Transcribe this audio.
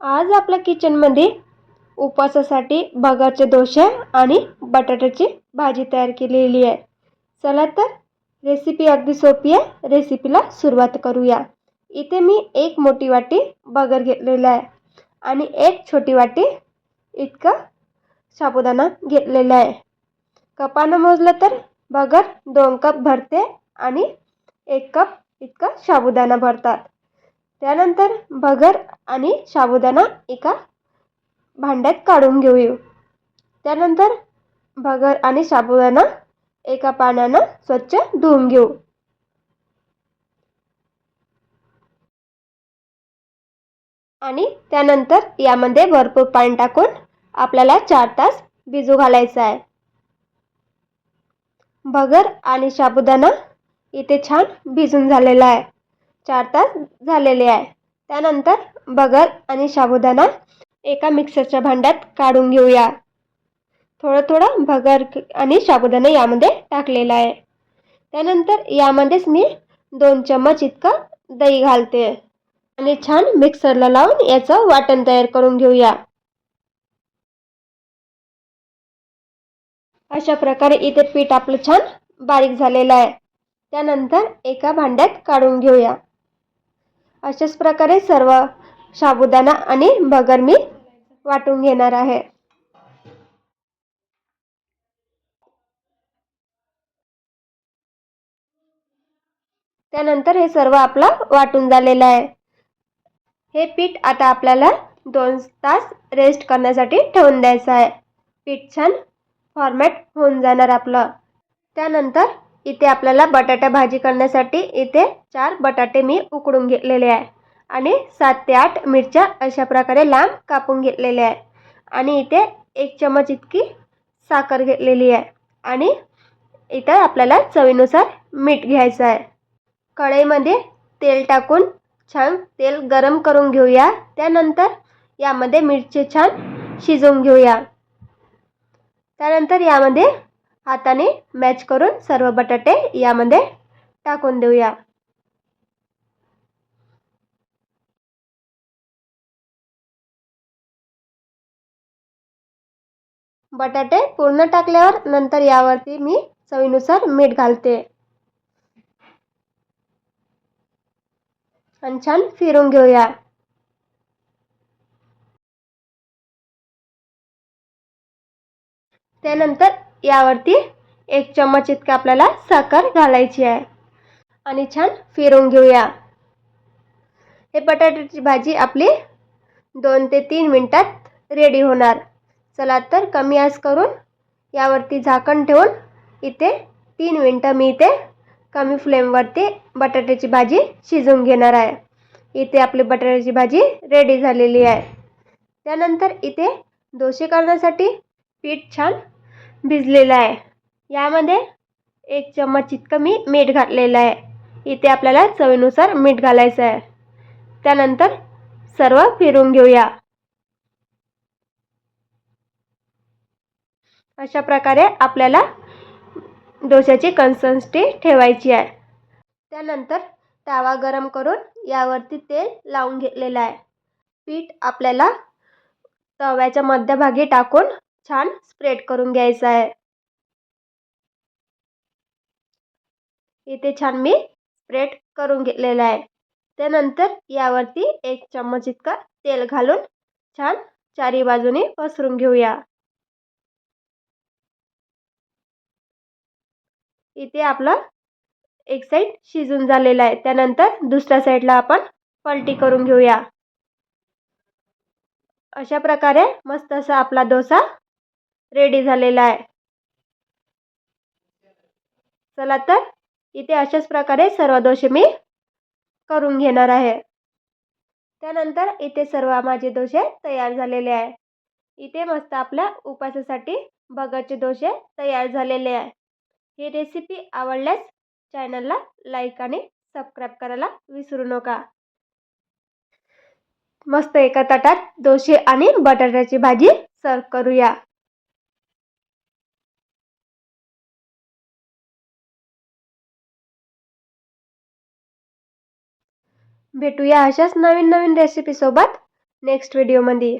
आज आपल्या किचनमध्ये उपवासासाठी बघाचे डोसे आणि बटाट्याची भाजी तयार केलेली आहे. चला तर रेसिपी अगदी सोपी आहे. रेसिपीला सुरुवात करूया. इथे मी एक मोठी वाटी बगर घेतलेला आहे आणि एक छोटी वाटी इतकं साबुदाणा घेतलेला आहे. कपानं मोजलं तर बगर दोन कप भरते आणि एक कप इतकं साबुदाणा भरतात. त्यानंतर भगर आणि साबुदाणा एका भांड्यात काढून घेऊ त्यानंतर भगर आणि साबुदाणा एका पाण्यानं स्वच्छ धुवून घेऊ. आणि त्यानंतर यामध्ये भरपूर पाणी टाकून आपल्याला चार तास भिजू घालायचं आहे. बगर आणि साबुदाणा इथे छान भिजून झालेला आहे. चार तास झालेले आहे. त्यानंतर बगर आणि साबुदाणा एका मिक्सरच्या भांड्यात काढून घेऊया. थोडं थोडं भगर आणि साबुदाणा यामध्ये टाकलेला आहे. त्यानंतर यामध्येच मी दोन चम्मच इतकं दही घालते. आणि छान मिक्सरला लावून याचं वाटण तयार करून घेऊया. अशा प्रकारे इथे पीठ आपलं छान बारीक झालेलं आहे. त्यानंतर एका भांड्यात काढून घेऊया. अशाच प्रकारे सर्व साबुदाणा आणि बगर मी वाटून घेणार आहे. त्यानंतर हे सर्व आपलं वाटून झालेलं आहे. हे पीठ आता आपल्याला दोन तास रेस्ट करण्यासाठी ठेवून द्यायचं आहे. पीठ छान फॉर्मॅट होऊन जाणार आपलं. त्यानंतर इथे आपल्याला बटाटा भाजी करण्यासाठी इथे चार बटाटे मी उकडून घेतलेले आहे. आणि सात ते आठ मिरच्या अशा प्रकारे लांब कापून घेतलेल्या आहे. आणि इथे एक चमच इतकी साखर घेतलेली आहे. आणि इथं आपल्याला चवीनुसार मीठ घ्यायचं आहे. कढईमध्ये तेल टाकून छान तेल गरम करून घेऊया. त्यानंतर यामध्ये मिरची छान शिजवून घेऊया. त्यानंतर यामध्ये हाताने मॅच करून सर्व बटाटे यामध्ये टाकून देऊया. बटाटे पूर्ण टाकल्यावर नंतर यावरती मी चवीनुसार मीठ घालते. आणि छान फिरून घेऊया. त्यानंतर यावरती एक चम्मच इतका आपल्याला साखर घालायची आहे. आणि छान फिरून घेऊया. हे बटाट्याची भाजी आपली दोन ते तीन मिनटात रेडी होणार. चला तर कमी आस करून यावरती झाकण ठेवून इथे तीन मिनटं मी इथे कमी फ्लेमवरती बटाट्याची भाजी शिजवून घेणार आहे. इथे आपली बटाट्याची भाजी रेडी झालेली आहे. त्यानंतर इथे डोसे करण्यासाठी पीठ छान भिजलेलं आहे. यामध्ये एक चम्मच इतकं मी मीठ घातलेलं आहे. इथे आपल्याला चवीनुसार मीठ घालायचं आहे. त्यानंतर सर्व फिरून घेऊया. अशा प्रकारे आपल्याला डोश्याची कन्सिस्टन्सी ठेवायची आहे. त्यानंतर तवा गरम करून यावरती तेल लावून घेतलेलं आहे. पीठ आपल्याला तव्याच्या मध्यभागी टाकून छान स्प्रेड करून घ्यायचं आहे. इथे छान मी स्प्रेड करून घेतलेलं आहे. त्यानंतर यावरती एक चम्मच इतका तेल घालून छान चारी बाजूने पसरून घेऊया. इथे आपलं एक साईड शिजून झालेलं आहे. त्यानंतर दुसऱ्या साईडला आपण पलटी करून घेऊया. अशा प्रकारे मस्त असा आपला डोसा रेडी झालेला आहे. चला तर इथे अशाच प्रकारे सर्व दोष मी करून घेणार आहे. त्यानंतर इथे सर्व माझे दोषे तयार झालेले आहे. इथे मस्त आपल्या उपासासाठी बगरचे डोसे तयार झालेले आहे. ही रेसिपी आवडल्यास चॅनलला लाईक आणि सबस्क्राईब करायला विसरू नका. मस्त एका ताटात दोशे आणि बटाट्याची भाजी सर्व करूया. भेटूया अशाच नवीन नवीन रेसिपीसोबत नेक्स्ट व्हिडिओमध्ये